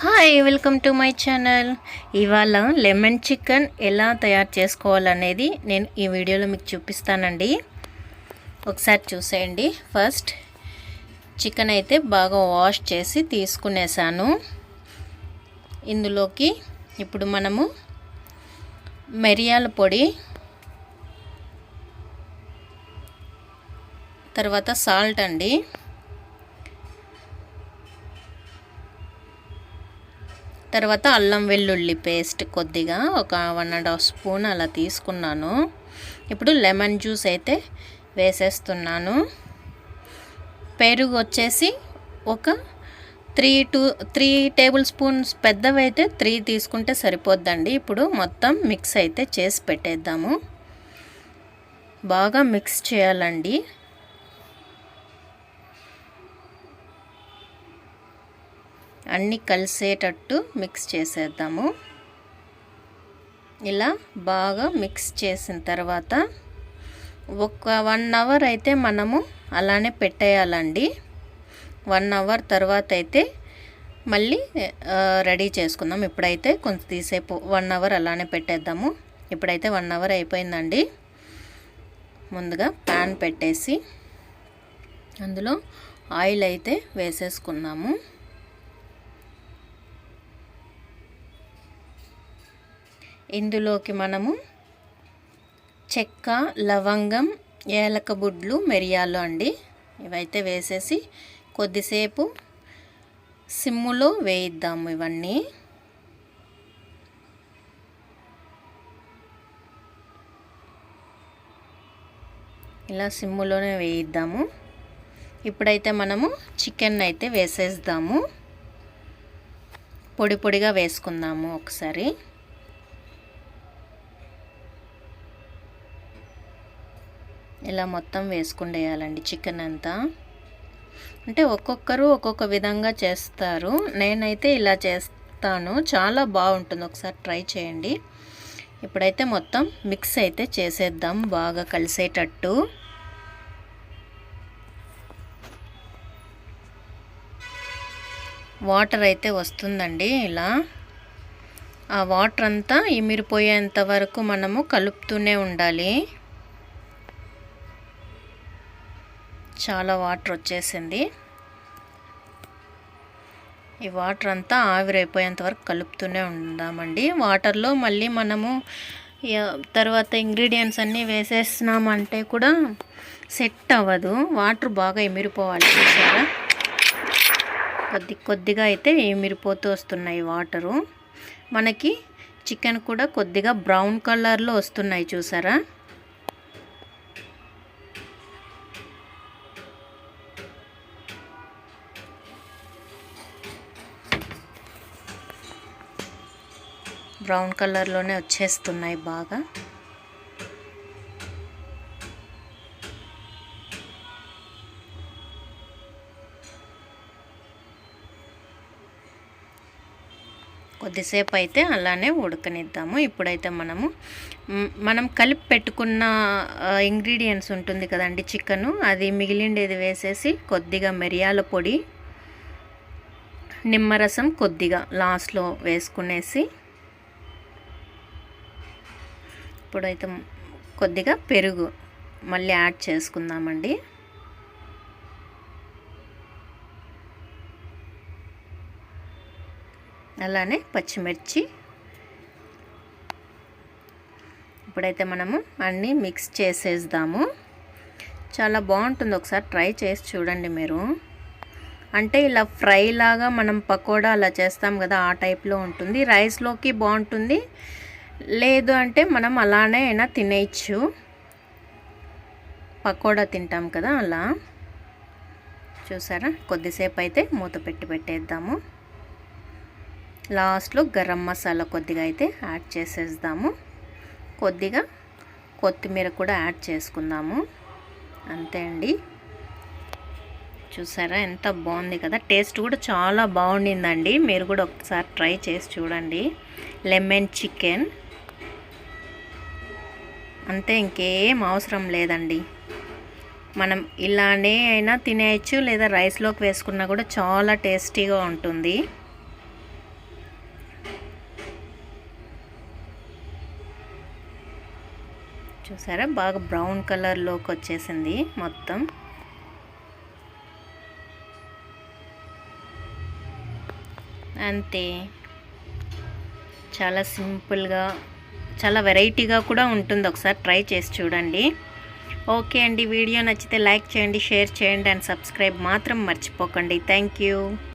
Hi welcome to my channel ఇవాళ lemon chicken ఎలా తయారు చేసుకోవాలనేది నేను ఈ వీడియోలో మీకు చూపిస్తానండి. ఒకసారి చూసేయండి. ఫస్ట్ చికెన్ అయితే బాగా వాష్ చేసి తీసుకునేసాను. ఇందులోకి ఇప్పుడు మనము మిరియాల పొడి తర్వాత సాల్ట్ అండి. తర్వాత అల్లం వెల్లుల్లి పేస్ట్ కొద్దిగా ఒక వన్ అండ్ హాఫ్ స్పూన్ అలా తీసుకున్నాను. ఇప్పుడు లెమన్ జ్యూస్ అయితే వేసేస్తున్నాను. పెరుగు వచ్చేసి ఒక three two three tablespoons పెద్దవి అయితే త్రీ తీసుకుంటే సరిపోద్దండి. ఇప్పుడు మొత్తం మిక్స్ అయితే చేసి పెట్టేద్దాము. బాగా మిక్స్ చేయాలండి. అన్నీ కలిసేటట్టు మిక్స్ చేసేద్దాము. ఇలా బాగా మిక్స్ చేసిన తర్వాత ఒక వన్ అవర్ అయితే మనము అలానే పెట్టేయాలండి. వన్ అవర్ తర్వాత అయితే మళ్ళీ రెడీ చేసుకుందాం. ఇప్పుడైతే కొంచెం తీసేపు వన్ అవర్ అలానే పెట్టేద్దాము. ఇప్పుడైతే వన్ అవర్ అయిపోయిందండి. ముందుగా ప్యాన్ పెట్టేసి అందులో ఆయిల్ అయితే వేసేసుకున్నాము. ఇందులోకి మనము చెక్క లవంగం ఏలక బుడ్లు మిరియాలు అండి. ఇవైతే వేసేసి కొద్దిసేపు సిమ్ములో వేయిద్దాము ఇవన్నీ. ఇలా సిమ్ములోనే వేయిద్దాము. ఇప్పుడైతే మనము చికెన్ అయితే వేసేద్దాము. పొడి పొడిగా వేసుకుందాము ఒకసారి. ఇలా మొత్తం వేసుకుండేయాలండి చికెన్ అంతా. అంటే ఒక్కొక్కరు ఒక్కొక్క విధంగా చేస్తారు. నేనైతే ఇలా చేస్తాను. చాలా బాగుంటుంది. ఒకసారి ట్రై చేయండి. ఇప్పుడైతే మొత్తం మిక్స్ అయితే చేసేద్దాం బాగా కలిసేటట్టు. వాటర్ అయితే వస్తుందండి ఇలా. ఆ వాటర్ అంతా ఇమిరిపోయేంత వరకు మనము కలుపుతూనే ఉండాలి. చాలా వాటర్ వచ్చేసింది. ఈ వాటర్ అంతా ఆవిరైపోయేంత వరకు కలుపుతూనే ఉందామండి. వాటర్లో మళ్ళీ మనము తర్వాత ఇంగ్రీడియంట్స్ అన్నీ వేసేసినామంటే కూడా సెట్ అవ్వదు. వాటర్ బాగా ఎమిరిపోవాలి చూసారా? కొద్ది కొద్దిగా అయితే ఎమిరిపోతూ వస్తున్నాయి వాటరు. మనకి చికెన్ కూడా కొద్దిగా బ్రౌన్ కలర్లో వస్తున్నాయి చూసారా? బ్రౌన్ కలర్లోనే వచ్చేస్తున్నాయి బాగా. కొద్దిసేపు అయితే అలానే ఉడకనిద్దాము. ఇప్పుడైతే మనము మనం కలిపి పెట్టుకున్న ఇంగ్రీడియంట్స్ ఉంటుంది కదండి చికెను అది మిగిలిండేది వేసేసి కొద్దిగా మిరియాల పొడి నిమ్మరసం కొద్దిగా లాస్ట్లో వేసుకునేసి ఇప్పుడైతే కొద్దిగా పెరుగు మళ్ళీ యాడ్ చేసుకుందామండి. అలానే పచ్చిమిర్చి. ఇప్పుడైతే మనము అన్నీ మిక్స్ చేసేద్దాము. చాలా బాగుంటుంది ఒకసారి ట్రై చేసి చూడండి మీరు. అంటే ఇలా ఫ్రై లాగా మనం పకోడా అలా చేస్తాం కదా ఆ టైప్లో ఉంటుంది. రైస్లోకి బాగుంటుంది. లేదు అంటే మనం అలానే అయినా తినేయచ్చు. పకోడా తింటాం కదా అలా. చూసారా? కొద్దిసేపు అయితే మూత పెట్టి పెట్టేద్దాము. లాస్ట్లో గరం మసాలా కొద్దిగా అయితే యాడ్ చేసేద్దాము. కొద్దిగా కొత్తిమీర కూడా యాడ్ చేసుకుందాము. అంతే అండి. చూసారా? ఎంత బాగుంది కదా. టేస్ట్ కూడా చాలా బాగుండిందండి. మీరు కూడా ఒకసారి ట్రై చేసి చూడండి. Lemon chicken. అంతే ఇంకేం అవసరం లేదండి. మనం ఇలానే అయినా తినేయచ్చు లేదా రైస్లోకి వేసుకున్నా కూడా చాలా టేస్టీగా ఉంటుంది. చూసారా? బాగా బ్రౌన్ కలర్లోకి వచ్చేసింది మొత్తం. అంతే. చాలా సింపుల్గా చాలా వెరైటీగా కూడా ఉంటుంది. ఒకసారి ట్రై చేసి చూడండి. ఓకే అండి. వీడియో నచ్చితే లైక్ చేయండి షేర్ చేయండి అండ్ సబ్స్క్రైబ్ మాత్రం మర్చిపోకండి. Thank you.